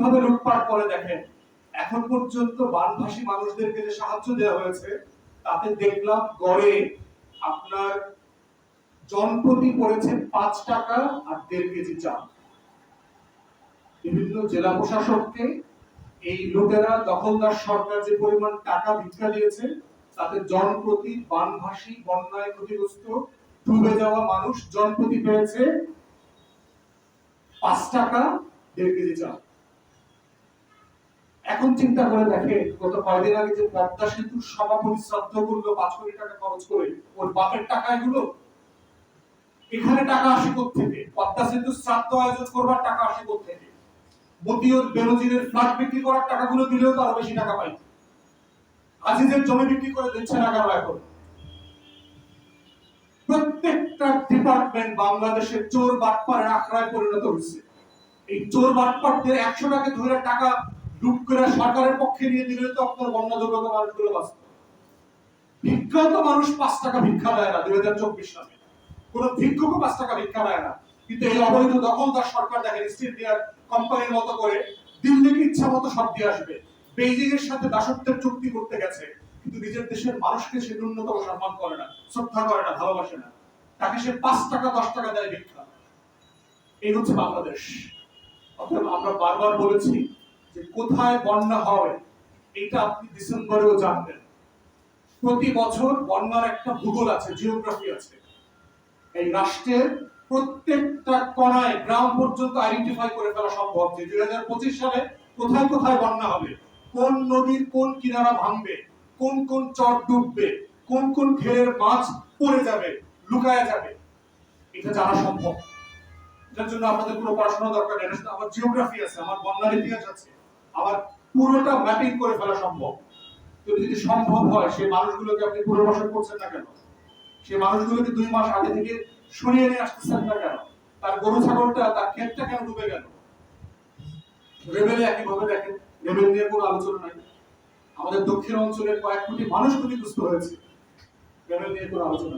কীভাবে লুটপাট করে দেখেন? এখন পর্যন্ত বানভাসী মানুষদেরকে যে সাহায্য দেওয়া হয়েছে, তাতে দেখলাম গড়ে আপনার জনপ্রতি পড়েছে পাঁচ টাকা আর দেড় কেজি চাল। বিভিন্ন জেলা প্রশাসককে এই লুটেরা দখলদার সরকার যে পরিমাণ টাকা ভিক্ষা দিয়েছে, তাতে জনপ্রতি বানভাসী, বন্যায় ক্ষতিগ্রস্ত, ডুবে যাওয়া মানুষ জনপ্রতি পেয়েছে পাঁচ টাকা, দেড় কেজি চাল। এখন চিন্তা করে দেখে, গত কয়দিন আগে যে পদ্মা সেতুর সভাপতি শ্রাদ্ধ করল, পাঁচ কোটি টাকা খরচ করে, ওর বাপের টাকা এগুলো? এখানে টাকা আসে থেকে পদ্মা সেতুর শ্রাদ্ধ আয়োজন করবার টাকা আসে থেকে ফ্ল্যাট বিক্রি করার টাকাগুলো দিলেও বেশি টাকা জমি বিক্রি করে দিচ্ছে না কেন প্রত্যেকটা ডিপার্টমেন্ট বাংলাদেশের চোর বাটপারের আখড়ায় পরিণত হয়েছে। এই চোর বাটপারদের একশো টাকা ধরে টাকা করে সরকারের পক্ষে নিয়ে দিলে তো আপনার বন্যা দুর্গত মানুষগুলো মানুষ পাঁচ টাকা ভিক্ষা দেয় না, দুই হাজার চব্বিশ সালে। কোন ভিক্ষুকও পাঁচ টাকা ভিক্ষা দেয় না। কিন্তু এই অবৈধ দখলদার সরকার দেখেন ইন্ডিয়ার কোম্পানির মতো করে দিল্লিকে ইচ্ছা মতো সব দিয়ে আসবে। বেইজিং এর সাথে দাসত্বের চুক্তি করতে গেছে, কিন্তু নিজের দেশের মানুষকে সে ন্যূনতম সম্মান করে না, শ্রদ্ধা করে না, ভালোবাসে না। তাকে সে পাঁচ টাকা, দশ টাকা দেয় ভিক্ষা। এই হচ্ছে বাংলাদেশ। অর্থাৎ আমরা বারবার বলেছি যে কোথায় বন্যা হবে, এটা আপনি ডিসেম্বরেও জানবেন। প্রতি বছর বন্যার একটা ভূগোল আছে, জিওগ্রাফি আছে। এই রাষ্ট্রের প্রত্যেকটা কণায় গ্রাম পর্যন্ত আইডেন্টিফাই করে ফেলা সম্ভব যে দুই হাজার পঁচিশ সালে কোথায় কোথায় বন্যা হবে, কোন নদীর কোন কিনারা ভাঙবে, কোন কোন চর ডুববে, কোন কোন ঘেরের মাছ পড়ে যাবে, লুকায়া যাবে, এটা জানা সম্ভব। এটার জন্য আপনাদের পুরো পড়াশোনা দরকার নেই আমার জিওগ্রাফি আছে, আমার বন্যার ইতিহাস আছে। আমার পুরোটা ম্যাপিং করে ফেলা সম্ভব। তো যদি সম্ভব হয় সেই মানুষগুলোকে আপনি পুনর্বাসন করছেন না কেন? সেই মানুষগুলোকে দুই মাস আগে থেকে সরিয়ে নিয়ে আসতেছেন না কেন? তার গরু, ছাগলটা, তার ক্ষেতটা কেন ডুবে গেল? রেবেলে একইভাবে দেখেন রেবেল নিয়ে কোনো আলোচনা নাই। আমাদের দক্ষিণ অঞ্চলের কয়েক কোটি মানুষ ক্ষতিগ্রস্ত হয়েছে। রেবেল নিয়ে কোনো আলোচনা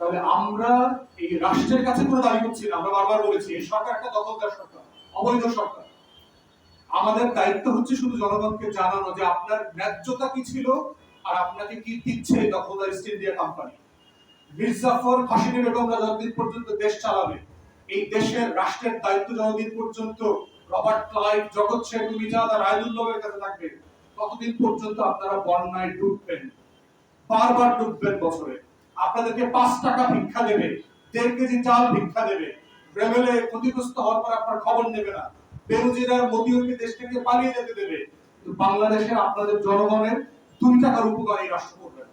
তাহলে আমরা এই রাষ্ট্রের কাছে কোনো দাবি করছি না। আমরা বারবার বলেছি, এই সরকার একটা দখলদার সরকার, অবৈধ সরকার। আমাদের দায়িত্ব হচ্ছে শুধু জনগণকে জানানো যে আপনার ন্যায্যতা কি ছিল আর আপনাকে কি দিচ্ছে দখলদার ইস্ট ইন্ডিয়া কোম্পানি। মির্জাফর ফাঁসিনি বেগমরা যতদিন পর্যন্ত দেশ চালাবে। এই দেশের রাষ্ট্রের দায়িত্ব যতদিন পর্যন্ত রবার্ট ক্লাইভ, জগৎ শেখ মিজাদ আর রায়দুল্লভের কাছে থাকবে, ততদিন পর্যন্ত আপনারা বন্যায় ডুববেন। বারবার ডুববেন বছরে। আপনাদেরকে পাঁচ টাকা ভিক্ষা দেবে, দেড় কেজি চাল ভিক্ষা দেবে। রেবেলে ক্ষতিগ্রস্ত হওয়ার পর আপনার খবর নেবে না। বেরোজিরার মতিউরকে দেশ থেকে পালিয়ে যেতে দেবে বাংলাদেশের আপনাদের জনগণের দুই টাকার উপকার এই রাষ্ট্র করবে না।